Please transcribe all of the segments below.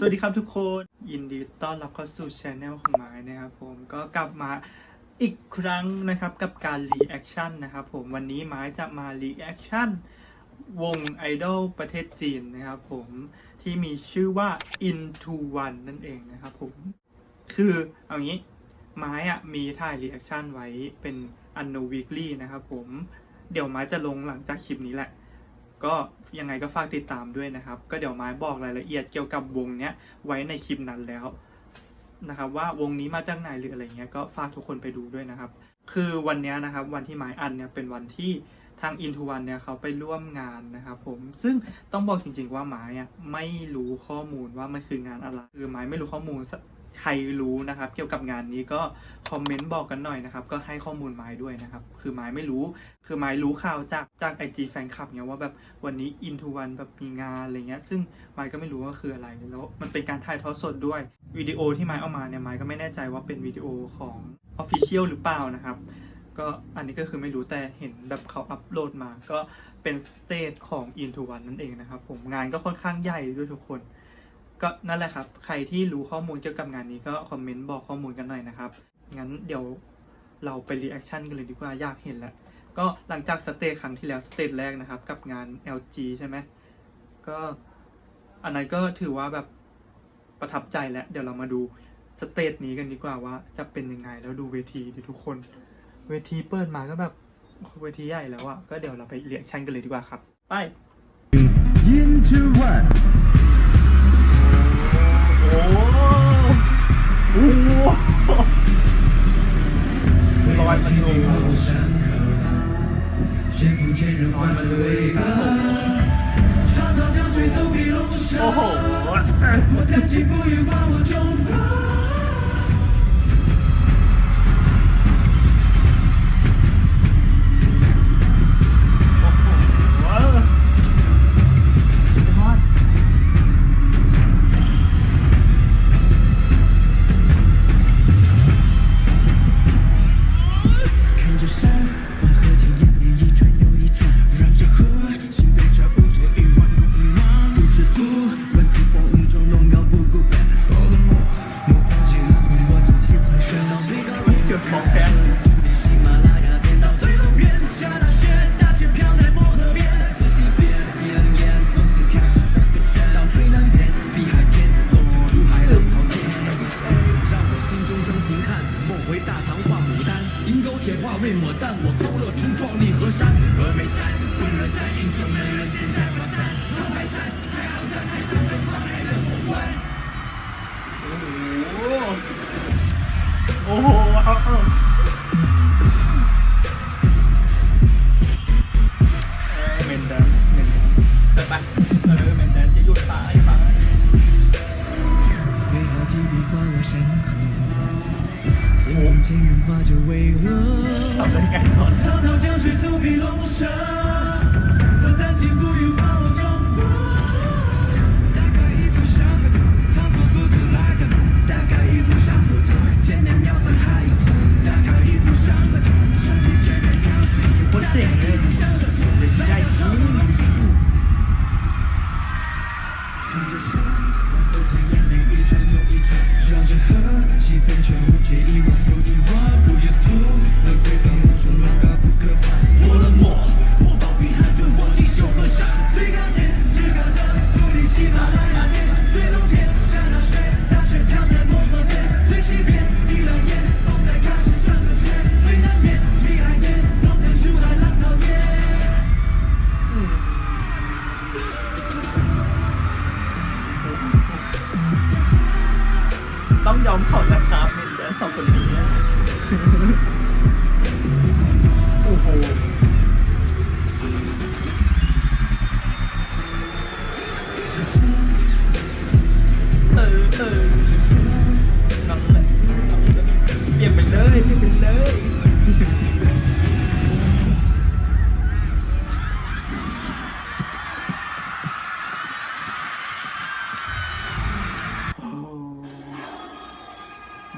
สวัสดีครับทุกคนยินดีต้อนรับเข้าสู่ช anel ของไม้นะครับผมก็กลับมาอีกครั้งนะครับกับการรีแอคชั่นนะครับผมวันนี้ไม้จะมารีแอคชั่นวงไอดอลประเทศจีนนะครับผมที่มีชื่อว่า Into One นั่นเองนะครับผมคือเอางี้ไม้อะมีถ่ายรีแอคชั่นไว้เป็น Anno Weekly นะครับผมเดี๋ยวไม้จะลงหลังจากคลิปนี้แหละ ก็ยังไงก็ฝากติดตามด้วยนะครับ ก็เดี๋ยวไม้บอกรายละเอียดเกี่ยวกับวงเนี้ยไว้ในคลิปนั้นแล้วนะครับว่าวงนี้มาจากไหนหรืออะไรเงี้ยก็ฝากทุกคนไปดูด้วยนะครับ คือวันนี้นะครับวันที่ไม้อันเนี่ยเป็นวันที่ทาง Into One เนี่ยเขาไปร่วมงานนะครับผมซึ่งต้องบอกจริงๆว่าไม้อะไม่รู้ข้อมูลว่ามันคืองานอะไรคือไม้ไม่รู้ข้อมูล ใครรู้นะครับ เกี่ยวกับงานนี้ก็คอมเมนต์บอกกันหน่อยนะครับ ก็ให้ข้อมูลไม้ด้วยนะครับ คือไม้ไม่รู้ คือไม้รู้ข่าวจากจากไอจีแฟนคลับเนี่ยว่าแบบวันนี้ Into One แบบมีงานอะไรเงี้ย ซึ่งไม้ก็ไม่รู้ว่าคืออะไรแล้วมันเป็นการถ่ายทอดสดด้วยวิดีโอที่ไม้เอามาเนี่ยไม้ก็ไม่แน่ใจว่าเป็นวิดีโอของ Official หรือเปล่านะครับก็อันนี้ก็คือไม่รู้แต่เห็นแบบเขาอัปโหลดมา ก็เป็นสเตจของ Into One นั่นเองนะครับผมงานก็ค่อนข้างใหญ่ด้วยทุกคน ก็นั่นแหละครับ ใครที่รู้ข้อมูลเกี่ยวกับงานนี้ก็คอมเมนต์บอกข้อมูลกันหน่อยนะครับ งั้นเดี๋ยวเราไปรีแอคชั่นกันเลยดีกว่า อยากเห็นแล้ว ก็หลังจากสเตจครั้งที่แล้วสเตจแรกนะครับ กับงาน LG ใช่ไหม ก็อันนั้นก็ถือว่าแบบประทับใจแล้ว เดี๋ยวเรามาดูสเตจนี้กันดีกว่าว่าจะเป็นยังไง แล้วดูเวทีดิทุกคน เวทีเปิดมาก็แบบเวทีใหญ่แล้วอะก็เดี๋ยวเราไปเรีแอคชั่นกันเลยดีกว่าครับ ไป Into One โ哇！哦，我。为抹淡，我勾勒出壮丽河山。峨眉山，昆仑山，英雄们人间在华山，长白山，太行山，太雄奔放海人后关。 โอ้โห โอ้โหเอาเอาเมนแดนเมนแดนเดินไปเออเมนแดนที่หยุดตายไป 为何提笔画我山河？肩负千人画着巍峨。 ทำไ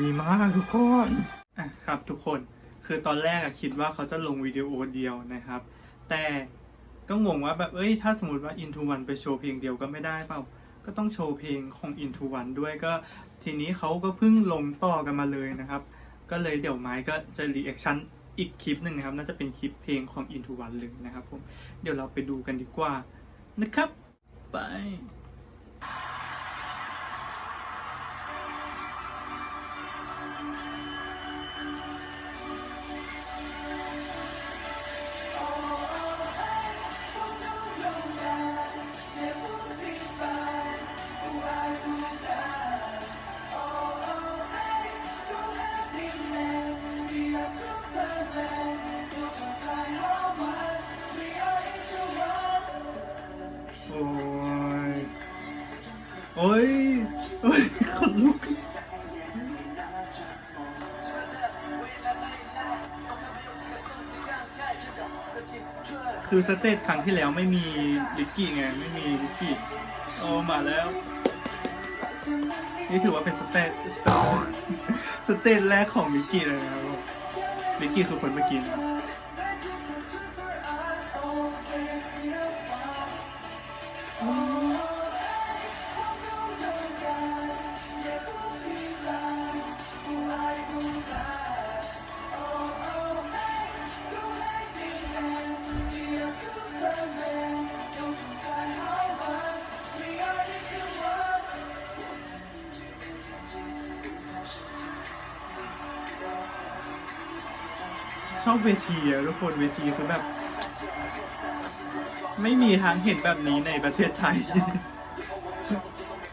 ดีมากทุกคนอะครับทุกคนคือตอนแรกอะคิดว่าเขาจะลงวิดีโอเดียวนะครับ แต่ก็งงว่าแบบเอ้ยถ้าสมมติว่า Into One ไปโชว์เพียงเดียวก็ไม่ได้เปล่า ก็ต้องโชว์เพลงของ Into One ด้วยก็ทีนี้เขาก็เพิ่งลงต่อกันมาเลยนะครับ ก็เลยเดี๋ยวไม้ก็จะรีแอคชั่นอีกคลิปหนึ่งนะครับ น่าจะเป็นคลิปเพลงของ Into One เลยนะครับผมเดี๋ยวเราไปดูกันดีกว่านะครับ ไป คือสเตจครั้งที่แล้วไม่มีลิกกี้ไง ไม่มีลิกกี้โอ้มาแล้ว นี่ถือว่าเป็นสเตจสเตจแรกของลิกกี้เลยนะครับลิกกี้คือคนเมื่อกี้นะ ชอบเวทีอะทุกคนเวทีคือแบบ ไม่มีทางเห็นแบบนี้ในประเทศไทย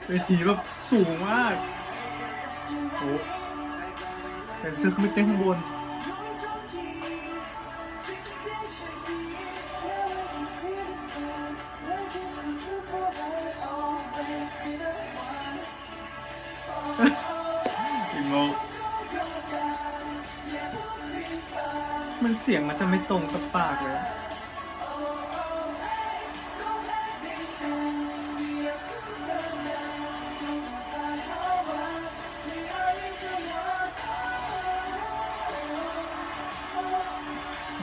เวทีแบบสูงมากโอ้แต่เสื้อขึ้นไปเต้นข้างบน เสียงมันจะไม่ตรงกับปากเลย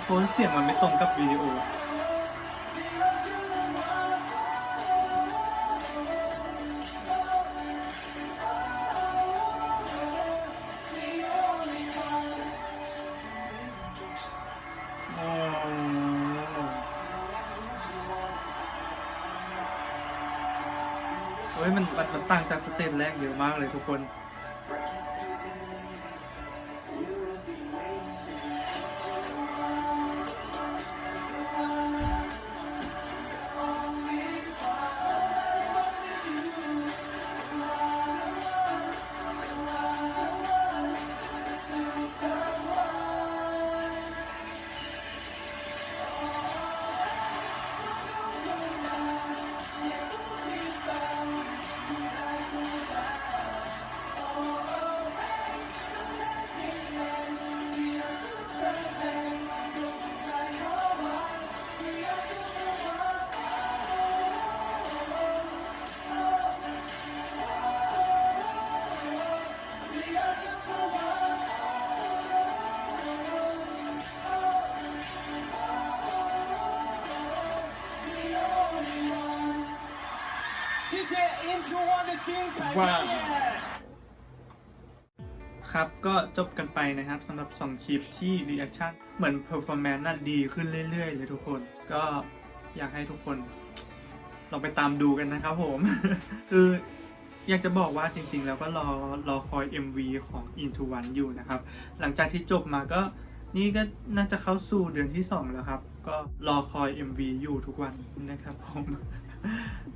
โคนเสียงมันไม่ตรงกับวิดีโอ มันมันมันต่างจากสเตจแรกเยอะมากเลยทุกคน 谢 Into One 的精彩表演。 ครับก็จบกันไปนะครับสำหรับ 2 คลิปที่ reaction เหมือน performance น่ะดีขึ้นเรื่อยๆ เลยทุกคน ก็อยากให้ทุกคน ลองไปตามดูกันนะครับผม คืออยากจะบอกว่าจริงๆ แล้วก็รอรอคอย MV ของ Into One อยู่นะครับ หลังจากที่จบมาก็นี่ก็น่าจะเข้าสู่เดือนที่ 2 แล้วครับ ก็รอคอย MV อยู่ทุกวันนะครับผม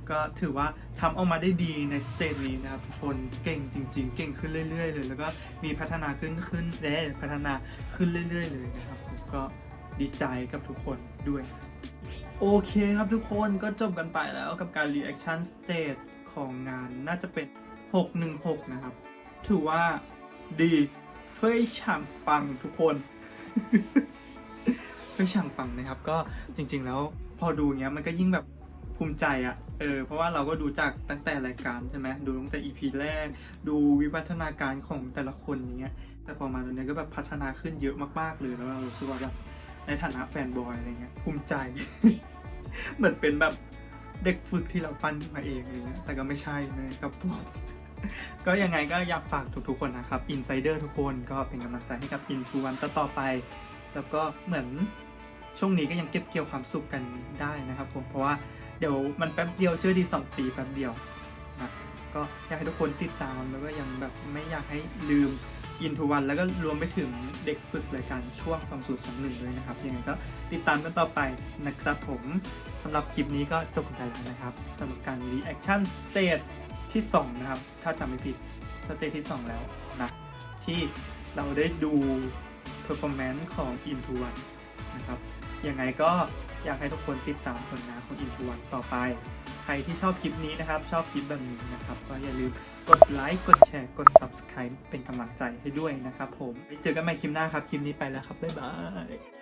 ก็ถือว่าทำออกมาได้ดีในสเตจนี้นะครับทุกคนเก่งจริง ๆ เก่งขึ้นเรื่อย ๆ เลย แล้วก็มีพัฒนาขึ้นขึ้นและพัฒนาขึ้นเรื่อย ๆ เลยนะครับผมก็ดีใจกับทุกคนด้วย โอเคครับทุกคนก็จบกันไปแล้วกับการ reaction stage ของงานน่าจะเป็น 616 นะครับ ถือว่าดีเฟยฉ่างปังทุกคน เฟยฉ่างปังนะครับ ก็จริง ๆ แล้วพอดูเงี้ยมันก็ยิ่งแบบ ภูมิใจอะเออเพราะว่าเราก็ดูจากตั้งแต่รายการใช่ไหมดูตั้งแต่ EP แรก ดูวิวัฒนาการของแต่ละคนอย่างเงี้ยแต่พอมาตอนนี้ก็แบบพัฒนาขึ้นเยอะมากๆเลยแล้วเรารู้สึกว่าแบบในฐานะแฟนบอยอะไรเงี้ยภูมิใจ เหมือนเป็นแบบเด็กฝึกที่เราปั้นมาเองอะไรเงี้ยแต่ก็ไม่ใช่นะครับผมก็ยังไงก็อยากฝากทุกๆคนนะครับอินไซเดอร์ทุกคนก็เป็นกำลังใจให้กับอินทูวันต่อไป แล้วก็เหมือนช่วงนี้ก็ยังเก็บเกี่ยวความสุขกันได้นะครับผมเพราะว่า เดี๋ยวมันแป๊บเดียวเชื่อดีสองปีแป๊บเดียวนะก็อยากให้ทุกคนติดตามแล้วก็ยังแบบไม่อยากให้ลืมอินทูวันแล้วก็รวมไปถึงเด็กฝึกรายการช่วง2021ด้วยนะครับยังไงก็ติดตามกันต่อไปนะครับผมสำหรับคลิปนี้ก็จบกันไปแล้วนะครับสำหรับการ reaction stage ที่2นะครับถ้าจำไม่ผิดสเตจที่ 2 แล้วนะที่เราได้ดู performance ของ Into One นะครับยังไงก็ อยากให้ทุกคนติดตามผลงานของอินทวันต่อไป ใครที่ชอบคลิปนี้นะครับ ชอบคลิปแบบนี้นะครับ ก็อย่าลืมกดไลค์กดแชร์กด subscribe เป็นกำลังใจให้ด้วยนะครับผมเจอกันใหม่คลิปหน้าครับ คลิปนี้ไปแล้วครับ บ๊ายบาย